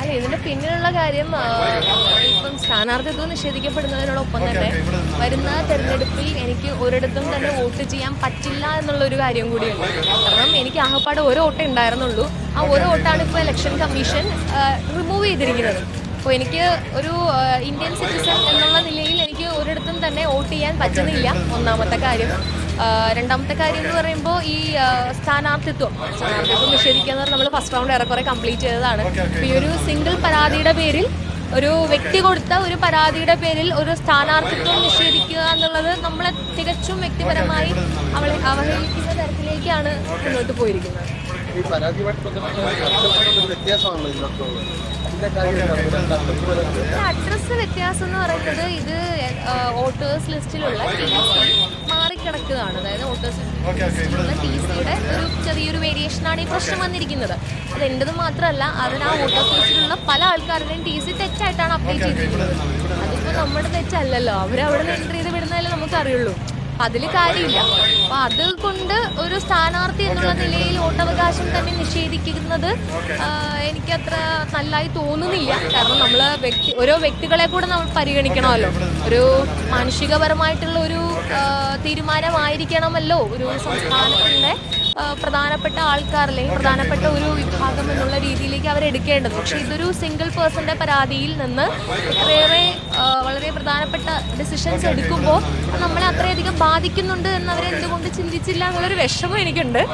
അല്ല ഇതിന്റെ പിന്നിലുള്ള കാര്യം ഇപ്പം സ്ഥാനാർത്ഥിത്വം നിഷേധിക്കപ്പെടുന്നതിനോടൊപ്പം തന്നെ വരുന്ന തെരഞ്ഞെടുപ്പിൽ എനിക്ക് ഒരിടത്തും തന്നെ വോട്ട് ചെയ്യാൻ പറ്റില്ല എന്നുള്ള ഒരു കാര്യം കൂടിയുണ്ട്. കാരണം എനിക്ക് ആകപ്പാട് ഒരു വോട്ടേ ഉണ്ടായിരുന്നുള്ളൂ. ആ ഒരു വോട്ടാണ് ഇപ്പോൾ ഇലക്ഷൻ കമ്മീഷൻ റിമൂവ് ചെയ്തിരിക്കുന്നത്. അപ്പോൾ എനിക്ക് ഒരു ഇന്ത്യൻ സിറ്റിസൺ എന്നുള്ള നിലയിൽ എനിക്ക് ഒരിടത്തും തന്നെ വോട്ട് ചെയ്യാൻ പറ്റുന്നില്ല ഒന്നാമത്തെ കാര്യം. രണ്ടാമത്തെ കാര്യം എന്ന് പറയുമ്പോൾ ഈ സ്ഥാനാർത്ഥിത്വം. സ്ഥാനാർത്ഥിത്വം എന്ന് പറഞ്ഞാൽ നമ്മൾ ഫസ്റ്റ് റൗണ്ട് ഏറെക്കുറെ കംപ്ലീറ്റ് ചെയ്തതാണ്. ഈ ഒരു സിംഗിൾ പരാതിയുടെ പേരിൽ ഒരു വ്യക്തി കൊടുത്ത ഒരു പരാതിയുടെ പേരിൽ ഒരു സ്ഥാനാർത്ഥിത്വം നിഷേധിക്കുക എന്നുള്ളത് നമ്മളെ തികച്ചും വ്യക്തിപരമായി അവളെ അവഹേളിക്കുന്ന തരത്തിലേക്കാണ് മുന്നോട്ട് പോയിരിക്കുന്നത്. അഡ്രസ് വ്യത്യാസം എന്ന് പറയുന്നത് ഇത് വോട്ടേഴ്സ് ലിസ്റ്റിലുള്ള മാറിക്കിടക്കുകയാണ് അതായത് വോട്ടേഴ്സ് ടി സിയുടെ ഒരു ചെറിയൊരു വേരിയേഷനാണ് ഈ പ്രശ്നം വന്നിരിക്കുന്നത്. അത് എന്റെത് മാത്രമല്ല അതിന് ആ വോട്ടേഴ്സ് ലിസ്റ്റിലുള്ള പല ആൾക്കാരുടെയും ടി സി തെറ്റായിട്ടാണ് അപ്ഡേറ്റ് ചെയ്തിരിക്കുന്നത്. അതിപ്പോ നമ്മുടെ തെറ്റല്ലല്ലോ. അവരവിടെ നിന്ന് എൻട്രി ചെയ്ത് വിടുന്നതല്ലേ നമുക്ക് അറിയുള്ളൂ അതിൽ കാര്യമില്ല. അപ്പൊ അതുകൊണ്ട് ഒരു സ്ഥാനാർത്ഥി എന്നുള്ള നിലയിൽ വോട്ടവകാശം തന്നെ നിഷേധിക്കുന്നത് ആ, എനിക്കത്ര നല്ലതായി തോന്നുന്നില്ല. കാരണം നമ്മൾ വ്യക്തി ഓരോ വ്യക്തികളെ കൂടെ നമ്മൾ പരിഗണിക്കണമല്ലോ. ഒരു മാനുഷികപരമായിട്ടുള്ള ഒരു തീരുമാനമായിരിക്കണമല്ലോ ഒരു സംസ്ഥാനത്തിന്റെ പ്രധാനപ്പെട്ട അല്ലെങ്കിൽ പ്രധാനപ്പെട്ട ഒരു വിഭാഗം എന്നുള്ള രീതിയിലേക്ക് അവരെടുക്കേണ്ടത് പക്ഷേ ഇതൊരു സിംഗിൾ പേഴ്സന്റെ പരാതിയിൽ നിന്ന് ഇത്രയേറെ വളരെ പ്രധാനപ്പെട്ട ഡിസിഷൻസ് എടുക്കുമ്പോൾ നമ്മളെ അത്രയധികം ബാധിക്കുന്നുണ്ട് എന്നവരെന്തുകൊണ്ട് ചിന്തിച്ചില്ല എന്നുള്ളൊരു വിഷമം എനിക്കുണ്ട്.